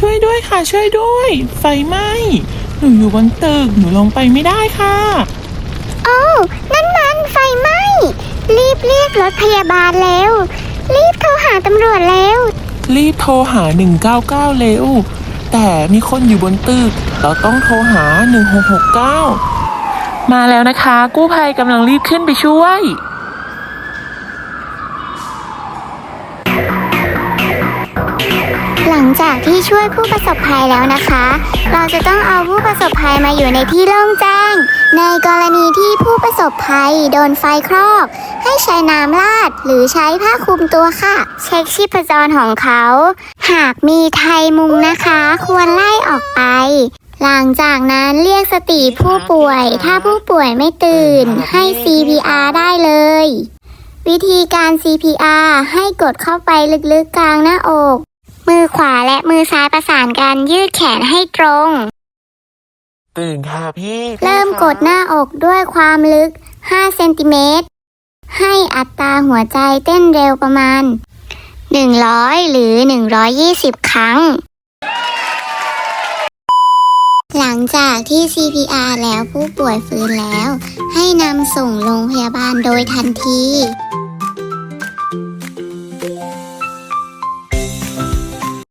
ช่วยด้วยค่ะช่วยด้วย ไฟไหม้หนูอยู่บนตึกหนูลงไปไม่ได้ค่ะ โอ้วนั่นมันไฟไหม้รีบเรียกรถพยาบาลแล้ว รีบโทรหาตำรวจแล้ว รีบโทรหา 199 เร็ว แต่มีคนอยู่บนตึก เราต้องโทรหา 1669 มาแล้วนะคะ กู้ภัยกำลังรีบขึ้นไปช่วย จากที่ช่วยผู้ประสบภัยแล้วนะคะ เราจะต้องเอาผู้ประสบภัยมาอยู่ในที่โล่งแจ้ง ในกรณีที่ผู้ประสบภัยโดนไฟคลอก ให้ใช้น้ำราดหรือใช้ผ้าคลุมตัวค่ะ เช็คชีพจรของเขา หากมีไทยมุงนะคะ ควรไล่ออกไปหลังจากนั้นเรียกสติผู้ป่วย ถ้าผู้ป่วยไม่ตื่น ให้ CPR ได้เลย วิธีการ CPR ให้กดเข้าไปลึกๆกลางหน้าอก มือขวาและมื อซ้ายประสานกันยืดแขนให้ตรง ตื่นค่ะพี่ เริ่มกดหน้าอกด้วยความลึก 5 เซนติเมตร ให้อัตราหัวใจเต้นเร็วประมาณ 100 หรือ 120 ครั้ง หลังจากที่ CPR แล้วผู้ป่วยฟื้นแล้ว ให้นำส่งโรงพยาบาลโดยทันที